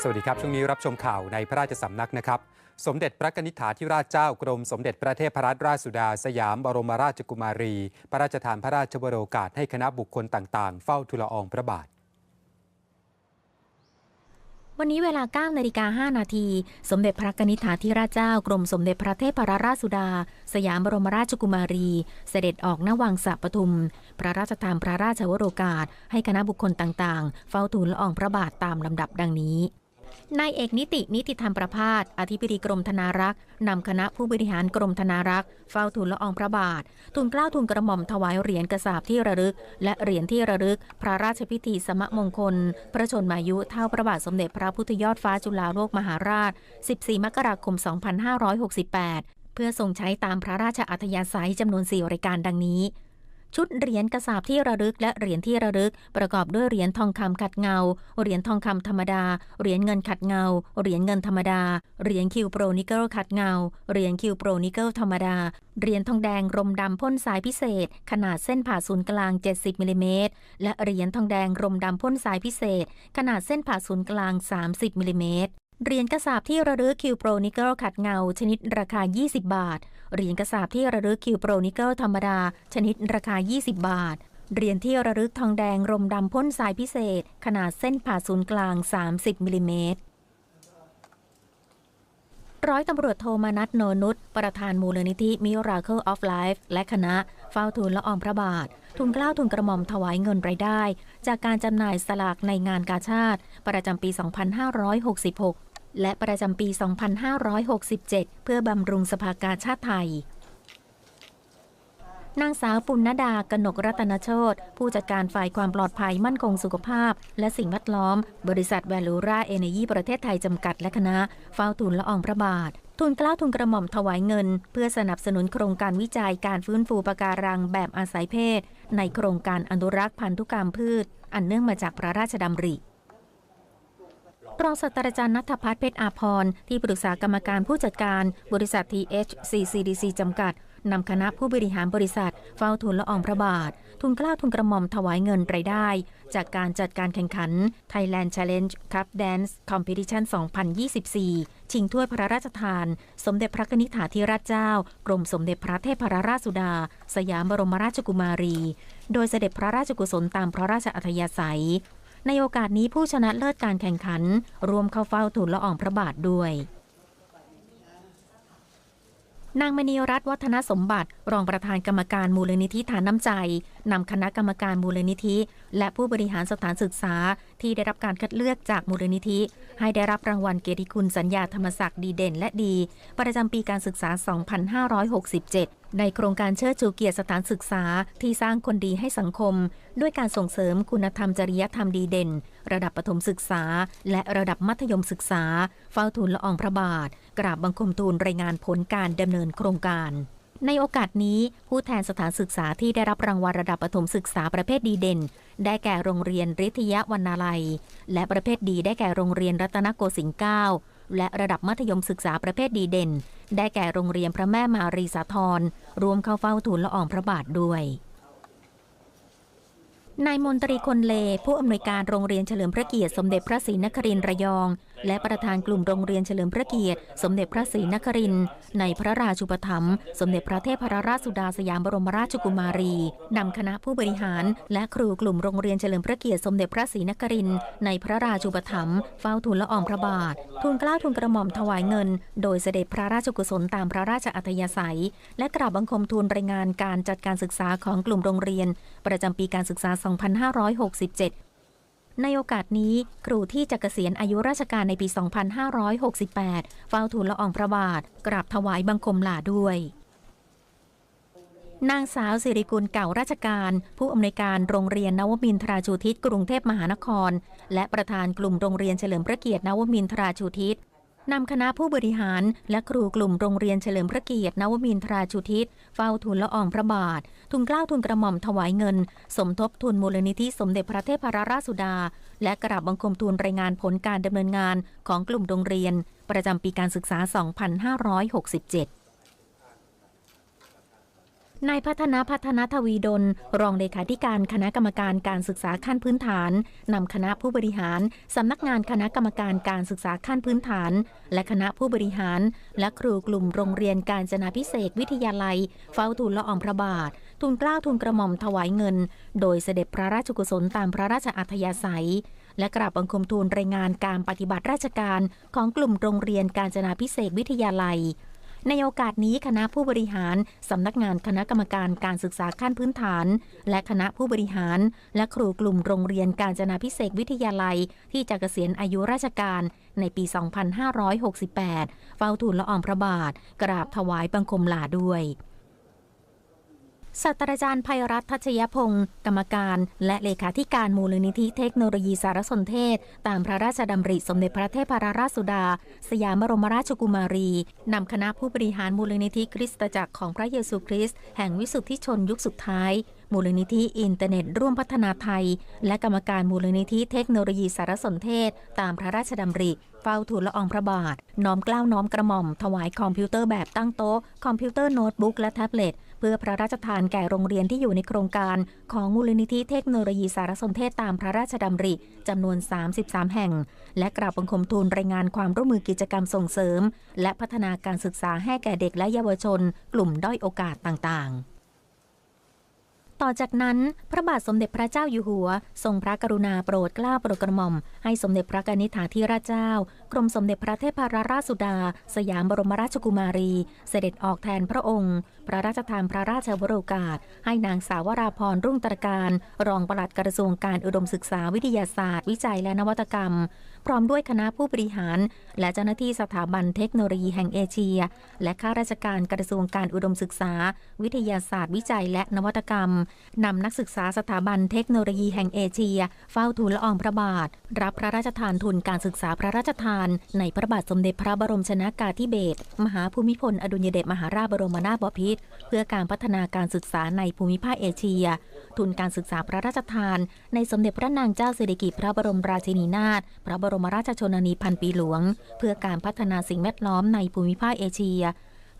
สวัสดีครับ ช่วงนี้รับชมข่าวในพระราชสำนักนะครับ สมเด็จพระนิษฐาธิราชเจ้ากรมสมเด็จพระเทพรัตนราชสุดา สยามบรมราชกุมารี พระราชทานพระราชวโรกาสให้คณะบุคคลต่างๆ เฝ้าทูลอองพระบาท วันนี้เวลา 9 นาฬิกา 5 นาที สมเด็จพระนิษฐาธิราชเจ้ากรมสมเด็จพระเทพรัตนราชสุดา สยามบรมราชกุมารี เสด็จออกณวังสะปทุม พระราชทานพระราชวโรกาสให้คณะบุคคลต่างๆ เฝ้าทูลละอองพระบาทตามลำดับดังนี้ นายเอกนิตินิติธรรมประพาสอธิบดีกรมธนารักษ์นำคณะผู้บริหารกรมธนารักษ์เฝ้าทูลละอองพระบาท ทูลเกล้าทูลกระหม่อมถวายเหรียญกระสาบที่ระลึก และเหรียญที่ระลึก พระราชพิธีสมมงคล พระชนมายุเท่าพระบาทสมเด็จพระพุทธยอดฟ้าจุฬาโลกมหาราช 14 มกราคม 2568 เพื่อทรงใช้ตามพระราชอัธยาศัยจำนวน4รายการดังนี้ ชุดเหรียญกระสาบที่ระลึกและเหรียญที่ระลึก ประกอบด้วยเหรียญทองคำขัดเงา เหรียญทองคำธรรมดา เหรียญเงินขัดเงา เหรียญเงินธรรมดา เหรียญคิวโปรนิเกิลขัดเงา เหรียญคิวโปรนิเกิลธรรมดา เหรียญทองแดงรมดำพ่นสายพิเศษ ขนาดเส้นผ่าศูนย์กลาง 70มิลลิเมตร และเหรียญทองแดงรมดำพ่นสายพิเศษ ขนาดเส้นผ่าศูนย์กลาง 30มิลลิเมตร เหรียญกระสาบที่ระลึกคิวโปรนิเกิลขัดเงา ชนิดราคา 20 บาท เหรียญกระสาบที่ระลึกคิวโปรนิเกิลธรรมดา ชนิดราคา 20 บาท เหรียญที่ระลึกทองแดงรมดำพ่นสายพิเศษ ขนาดเส้นผ่าศูนย์กลาง 30มิลลิเมตรร้อยตำรวจโทมานัทโนนุชประธานมูลนิธิ Miracle of Life และคณะ เฝ้าทูลละอองพระบาท ทุนเกล้าทุนกระหม่อมถวายเงินรายได้ จากการจำหน่ายสลากในงานกาชาติ ประจำปี 2566 และประจำปี 2567 เพื่อบำรุงสภากาชาติไทยนางสาวปุณณดากนกรัตนโชตผู้จัดการฝ่ายความปลอดภัยมั่นคงสุขภาพ และสิ่งแวดล้อม บริษัทแวลูราเอเนยีประเทศไทยจำกัดและคณะเฝ้าทูลละอองพระบาท ทุนกล้าทุนกระหม่อมถวายเงิน เพื่อสนับสนุนโครงการวิจัยการฟื้นฟูปะการังแบบอาศัยเพศ ในโครงการอนุรักษ์พันธุกรรมพืช อันเนื่องมาจากพระราชดำริ รองศาสตราจารย์นัทพัฒน์เพชรอาภรที่ปรึกษากรรมการผู้จัดการบริษัท THCCDC จำกัดนำคณะผู้บริหารบริษัทเฝ้าทูลละอองพระบาท ทุนกล้าทุนกระหม่อมถวายเงินรายได้ จากการจัดการแข่งขัน Thailand Challenge Cup Dance Competition 2024 ชิงถ้วยพระราชทาน สมเด็จพระนิษฐาธิราชเจ้า กรมสมเด็จพระเทพรราชสุดา สยามบรมราชกุมารี โดยเสด็จพระราชกุศลตามพระราชอัธยาศัย ในโอกาสนี้ผู้ชนะเลิศการแข่งขันรวมเข้าเฝ้าทูลละอองพระบาทด้วยนางมณีรัตน์วัฒนสมบัติ รองประธานกรรมการมูลนิธิฐานน้ำใจ นำคณะกรรมการมูลนิธิ และผู้บริหารสถานศึกษา ที่ได้รับการคัดเลือกจากมูลนิธิ ให้ได้รับรางวัลเกียรติคุณสัญญาธรรมศักดิ์ดีเด่นและดี ประจำปีการศึกษา 2567ในโครงการเชิดชูเกียรติสถานศึกษาที่สร้างคนดีให้สังคม ด้วยการส่งเสริมคุณธรรมจริยธรรมดีเด่น ระดับประถมศึกษา และระดับมัธยมศึกษา เฝ้าทูลละอองพระบาท กราบบังคมทูลรายงานผลการดำเนินโครงการ ในโอกาสนี้ ผู้แทนสถานศึกษาที่ได้รับรางวัลระดับประถมศึกษาประเภทดีเด่น ได้แก่โรงเรียนริทยวรรณาลัย และประเภทดีได้แก่โรงเรียนรัตนโกสินทร์9และระดับมัธยมศึกษาประเภทดีเด่น ได้แก่โรงเรียนพระแม่มารีสาธรรวมเข้าเฝ้าทูลละอองพระบาทด้วยนายมนตรีคนเล ผู้อำนวยการโรงเรียนเฉลิมพระเกียรติสมเด็จพระศรีนครินทร์ระยอง และประธานกลุ่มโรงเรียนเฉลิมพระเกียรติ สมเด็จพระศรีนครินทร์ในพระราชูปถัมภ์สมเด็จพระเทพรราชสุดาสยามบรมราชกุมารีนำคณะผู้บริหาร และครูกลุ่มโรงเรียนเฉลิมพระเกียรติสมเด็จพระศรีนครินทร์ในพระราชูปถัมภ์เฝ้าทูลละอองพระบาททูลเกล้าทูลกระหม่อมถวายเงิน โดยเสด็จพระราชกุศลตามพระราชอัธยาศัย และกราบบังคมทูลรายงานการจัดการศึกษาของกลุ่มโรงเรียน ประจำปีการศึกษา 2567 ในโอกาสนี้ครูที่จะเกษียณอายุราชการในปี 2568 เฝ้าทูลละอองพระบาท กราบถวายบังคมลาด้วย นางสาวสิริกุลเก่าราชการ ผู้อำนวยการโรงเรียนนวมินทราชูทิศกรุงเทพมหานคร และประธานกลุ่มโรงเรียนเฉลิมพระเกียรตินวมินทราชูทิศ นำคณะผู้บริหารและครูกลุ่มโรงเรียนเฉลิมพระเกียรตินวมินทราชุทิศ เฝ้าทูลละอองพระบาท ทุนเกล้าทุนกระหม่อมถวายเงิน สมทบทุนมูลนิธิสมเด็จพระเทพรราชสุดา และกราบบังคมทูลรายงานผลการดำเนินงานของกลุ่มโรงเรียน ประจำปีการศึกษา 2567 นายพัฒนาพัฒนาทวีดล รองเลขาธิการคณะกรรมการการศึกษาขั้นพื้นฐานนำคณะผู้บริหารสำนักงานคณะกรรมการการศึกษาขั้นพื้นฐาน และคณะผู้บริหาร และครูกลุ่มโรงเรียนการจนาพิเศษวิทยาลัย เฝ้าทูลละอองพระบาท ทูลเกล้าทูลกระหม่อมถวายเงิน โดยเสด็จพระราชกุศลตามพระราชอัธยาศัย และกราบบังคมทูลรายงานการปฏิบัติราชการของกลุ่มโรงเรียนการจนาพิเศษวิทยาลัย ในโอกาสนี้คณะผู้บริหารสำนักงานคณะกรรมการการศึกษาขั้นพื้นฐาน และคณะผู้บริหาร และครูกลุ่มโรงเรียนการจนาพิเศษวิทยาลัย ที่จะเกษียณอายุราชการในปี 2568 เฝ้าทูลละอองพระบาท กราบถวายบังคมลาด้วย ศาสตราจารย์ภัยรัตน์ทัชยพงศ์กรรมการ และเลขาธิการมูลนิธิเทคโนโลยีสารสนเทศ ตามพระราชดำริสมเด็จพระเทพรราชสุดา สยามบรมราชกุมารี นำคณะผู้บริหารมูลนิธิคริสตจักรของพระเยซูคริสต์แห่งวิสุทธิชนยุคสุดท้าย มูลนิธิอินเทอร์เน็ตร่วมพัฒนาไทย และกรรมการมูลนิธิเทคโนโลยีสารสนเทศ ตามพระราชดำริ เฝ้าทูลละอองพระบาท น้อมเกล้าน้อมกระหม่อม ถวายคอมพิวเตอร์แบบตั้งโต๊ะ คอมพิวเตอร์โน้ตบุ๊กและแท็บเล็ต เพื่อพระราชทานแก่โรงเรียนที่อยู่ในโครงการของมูลนิธิเทคโนโลยีสารสนเทศตามพระราชดำริจำนวน 33 แห่ง และกราบบังคมทูลรายงานความร่วมมือกิจกรรมส่งเสริม และพัฒนาการศึกษาให้แก่เด็กและเยาวชน กลุ่มด้อยโอกาสต่างๆ ต่อจากนั้นพระบาทสมเด็จพระเจ้าอยู่หัว ทรงพระกรุณาโปรดเกล้าโปรดกระหม่อม ให้สมเด็จพระกนิษฐาธิราชเจ้า กรมสมเด็จพระเทพรราชสุดา สยามบรมราชกุมารี เสด็จออกแทนพระองค์ พระราชทานพระราชวโรกาส ให้นางสาวราพรรุ่งตระการ รองปลัดกระทรวงการอุดมศึกษาวิทยาศาสตร์ วิจัยและนวัตกรรม พร้อมด้วยคณะผู้บริหาร และเจ้าหน้าที่สถาบันเทคโนโลยีแห่งเอเชีย และข้าราชการกระทรวงการอุดมศึกษา วิทยาศาสตร์ วิจัยและนวัตกรรมนำนักศึกษาสถาบันเทคโนโลยีแห่งเอเชีย เฝ้าทูลละอองพระบาท รับพระราชทานทุนการศึกษาพระราชทาน ในพระบาทสมเด็จพระบรมชนากาธิเบศรมหาภูมิพลอดุลยเดชมหาราชบรมนาถบพิตรเพื่อการพัฒนาการศึกษาในภูมิภาคเอเชีย ทุนการศึกษาพระราชทาน ในสมเด็จพระนางเจ้าสิริกิติ์พระบรมราชินีนาถพระบรมราชชนนีพันปีหลวง เพื่อการพัฒนาสิ่งแวดล้อมในภูมิภาคเอเชีย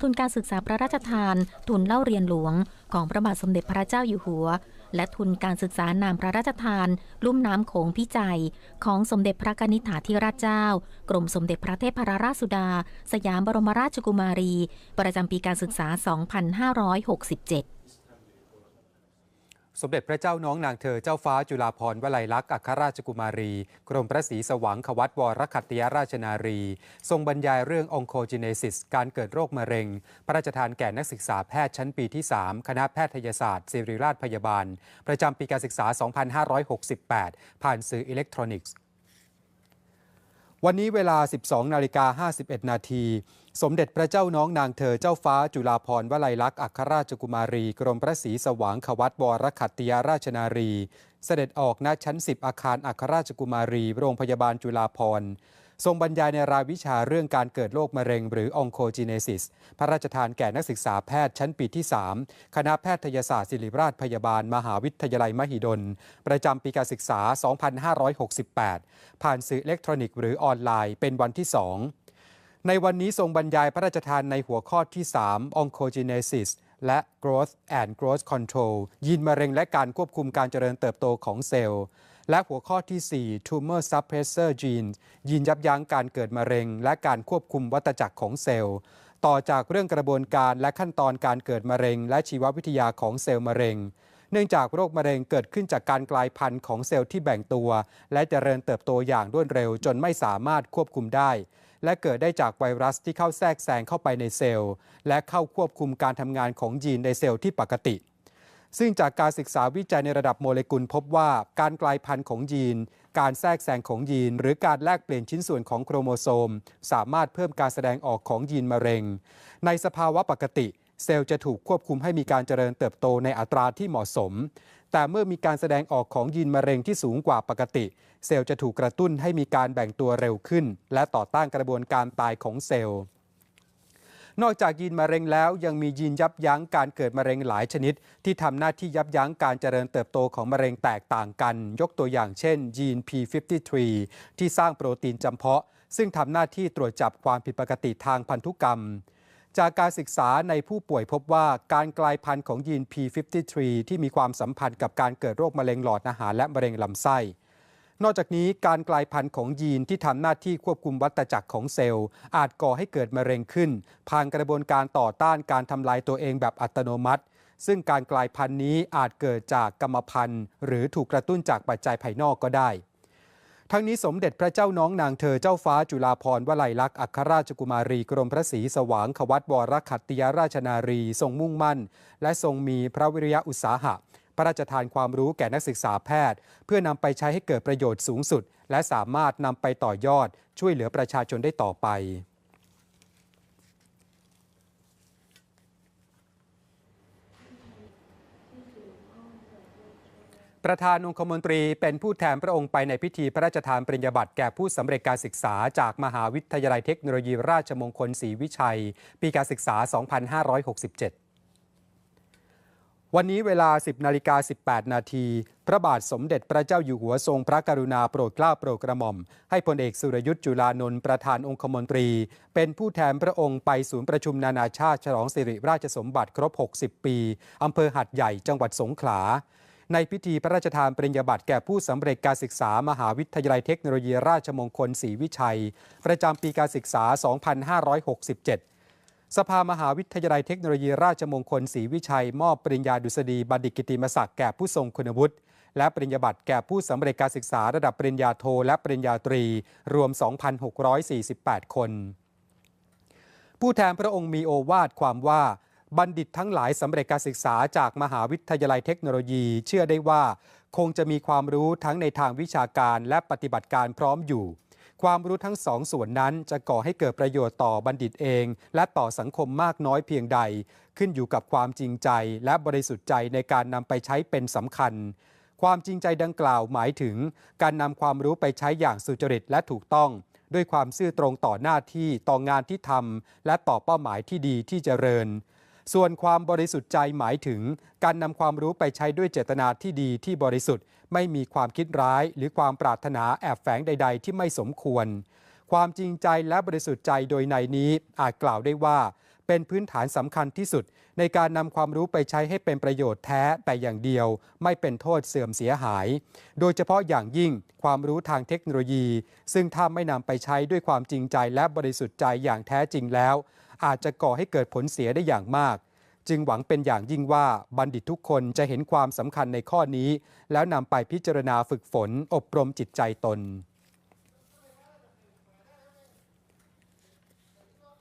ทุนการศึกษาพระราชทาน ทุนเล่าเรียนหลวง ของพระบาทสมเด็จพระเจ้าอยู่หัว และทุนการศึกษานามพระราชทาน ลุ่มน้ำโขงพิจัย ของสมเด็จพระกนิษฐาธิราชเจ้า กรมสมเด็จพระเทพรราชสุดา สยามบรมราชกุมารี ประจำปีการศึกษา 2567 สมเด็จพระเจ้าน้องนางเธอเจ้าฟ้าจุฬาภรณ์วลัยลักษณ์อัครราชกุมารี กรมพระศรีสว่างขวัตวรคัตติยราชนารี ทรงบรรยายเรื่ององโคจิเนซิส การเกิดโรคมะเร็ง พระราชทานแก่นักศึกษาแพทย์ชั้นปีที่ 3 คณะแพทยศาสตร์ศิริราชพยาบาล ประจำปีการศึกษา 2568 ผ่านสื่ออิเล็กทรอนิกส์ วันนี้เวลา 12 นาฬิกา 51 นาที สมเด็จพระเจ้าน้องนางเธอเจ้าฟ้าจุฬาภรณ์วลัยลักษณ์อัครราชกุมารี กรมพระศรีสว่างขวัตวรขัตติยราชนารี เสด็จออกณชั้น 10 อาคารอัครราชกุมารี โรงพยาบาลจุฬาภรณ์ ทรงบรรยายในรายวิชาเรื่องการเกิดโรคมะเร็ง หรือองโคจิเนซิส พระราชทานแก่นักศึกษาแพทย์ชั้นปีที่ 3 คณะแพทยศาสตร์ศิริราชพยาบาล มหาวิทยาลัยมหิดล ประจำปีการศึกษา 2568 ผ่านสื่ออิเล็กทรอนิกส์หรือออนไลน์เป็นวันที่ 2 ในวันนี้ทรงบรรยายพระราชทานในหัวข้อที่ 3 Oncogenesis และ Growth and Growth Control ยีนมะเร็งและการควบคุมการเจริญเติบโตของเซลล์ และหัวข้อที่ 4 Tumor Suppressor Gene ยีนยับยั้งการเกิดมะเร็ง และการควบคุมวัตจักรของเซลล์ ต่อจากเรื่องกระบวนการและขั้นตอนการเกิดมะเร็ง และชีววิทยาของเซลล์มะเร็ง เนื่องจากโรคมะเร็งเกิดขึ้นจากการกลายพันธุ์ของเซลล์ที่แบ่งตัว และเจริญเติบโตอย่างรวดเร็วจนไม่สามารถควบคุมได้และเกิดได้จากไวรัสที่เข้าแทรกแซงเข้าไปในเซลล์ และเข้าควบคุมการทำงานของยีนในเซลล์ที่ปกติ ซึ่งจากการศึกษาวิจัยในระดับโมเลกุลพบว่าการกลายพันธุ์ของยีน การแทรกแซงของยีน หรือการแลกเปลี่ยนชิ้นส่วนของโครโมโซม สามารถเพิ่มการแสดงออกของยีนมะเร็ง ในสภาวะปกติ เซลล์จะถูกควบคุมให้มีการเจริญเติบโตในอัตราที่เหมาะสม แต่เมื่อมีการแสดงออกของยีนมะเร็งที่สูงกว่าปกติ เซลล์จะถูกกระตุ้นให้มีการแบ่งตัวเร็วขึ้น และต่อต้านกระบวนการตายของเซลล์ นอกจากยีนมะเร็งแล้วยังมียีนยับยั้งการเกิดมะเร็งหลายชนิด ที่ทำหน้าที่ยับยั้งการเจริญเติบโตของมะเร็งแตกต่างกัน ยกตัวอย่างเช่น ยีน P53 ที่สร้างโปรตีนจำเพาะ ซึ่งทำหน้าที่ตรวจจับความผิดปกติทางพันธุกรรมจากการศึกษาในผู้ป่วยพบว่าการกลายพันธุ์ของยีน P53 ที่มีความสัมพันธ์กับการเกิดโรคมะเร็งหลอดอาหารและมะเร็งลำไส้ นอกจากนี้การกลายพันธุ์ของยีนที่ทำหน้าที่ควบคุมวัตจักรของเซลล์ อาจก่อให้เกิดมะเร็งขึ้น ผ่านกระบวนการต่อต้านการทำลายตัวเองแบบอัตโนมัติ ซึ่งการกลายพันธุ์นี้อาจเกิดจากกรรมพันธุ์ หรือถูกกระตุ้นจากปัจจัยภายนอกก็ได้ทั้งนี้สมเด็จพระเจ้าน้องนางเธอเจ้าฟ้าจุฬาภรณ์วลัยลักษณ์อัครราชกุมารีกรมพระศรีสว่างขวัตวรขัตติยราชนารี ทรงมุ่งมั่น และทรงมีพระวิริยะอุตสาหะ พระราชทานความรู้แก่นักศึกษาแพทย์ เพื่อนำไปใช้ให้เกิดประโยชน์สูงสุด และสามารถนำไปต่อยอด ช่วยเหลือประชาชนได้ต่อไปประธานองคมนตรีเป็นผู้แทนพระองค์ไปในพิธีพระราชทานปริญญาบัตรแก่ผู้สำเร็จการศึกษาจากมหาวิทยาลัยเทคโนโลยีราชมงคลศรีวิชัย ปีการศึกษา 2567 วันนี้เวลา 10นาฬิกา18 นาทีพระบาทสมเด็จพระเจ้าอยู่หัวทรงพระกรุณาโปรดเกล้าโปรดกระหม่อม ให้พลเอกสุรยุทธ์จุลานนท์ประธานองคมนตรี เป็นผู้แทนพระองค์ไปศูนย์ประชุมนานาชาติฉลองสิริราชสมบัติครบ 60 ปี อำเภอหัดใหญ่จังหวัดสงขลา ในพิธีพระราชทานปริญญาบัตรแก่ผู้สำเร็จการศึกษามหาวิทยาลัยเทคโนโลยีราชมงคลศรีวิชัย ประจำปีการศึกษา 2567 สภามหาวิทยาลัยเทคโนโลยีราชมงคลศรีวิชัย มอบปริญญาดุษฎีบัณฑิตกิติมศักดิ์แก่ผู้ทรงคุณวุฒิและปริญญาบัตรแก่ผู้สำเร็จการศึกษาระดับปริญญาโทและปริญญาตรี รวม 2,648 คน ผู้แทนพระองค์มีโอวาทความว่าบัณฑิตทั้งหลายสำเร็จการศึกษาจากมหาวิทยาลัยเทคโนโลยี เชื่อได้ว่า คงจะมีความรู้ทั้งในทางวิชาการและปฏิบัติการพร้อมอยู่ ความรู้ทั้งสองส่วนนั้นจะก่อให้เกิดประโยชน์ต่อบัณฑิตเอง และต่อสังคมมากน้อยเพียงใด ขึ้นอยู่กับความจริงใจและบริสุทธิ์ใจในการนำไปใช้เป็นสำคัญ ความจริงใจดังกล่าวหมายถึง การนำความรู้ไปใช้อย่างสุจริตและถูกต้อง ด้วยความซื่อตรงต่อหน้าที่ต่องานที่ทำและต่อเป้าหมายที่ดีที่เจริญ ส่วนความบริสุทธิ์ใจหมายถึง การนำความรู้ไปใช้ด้วยเจตนาที่ดีที่บริสุทธิ์ ไม่มีความคิดร้าย หรือความปรารถนาแอบแฝงใด ๆ ที่ไม่สมควร ความจริงใจและบริสุทธิ์ใจโดยในนี้อาจกล่าวได้ว่า เป็นพื้นฐานสำคัญที่สุด ในการนำความรู้ไปใช้ให้เป็นประโยชน์แท้แต่อย่างเดียว ไม่เป็นโทษเสื่อมเสียหาย โดยเฉพาะอย่างยิ่งความรู้ทางเทคโนโลยี ซึ่งถ้าไม่นำไปใช้ด้วยความจริงใจและบริสุทธิ์ใจอย่างแท้จริงแล้ว อาจจะก่อให้เกิดผลเสียได้อย่างมาก จึงหวังเป็นอย่างยิ่งว่าบัณฑิตทุกคนจะเห็นความสำคัญในข้อนี้ แล้วนำไปพิจารณาฝึกฝนอบรมจิตใจตน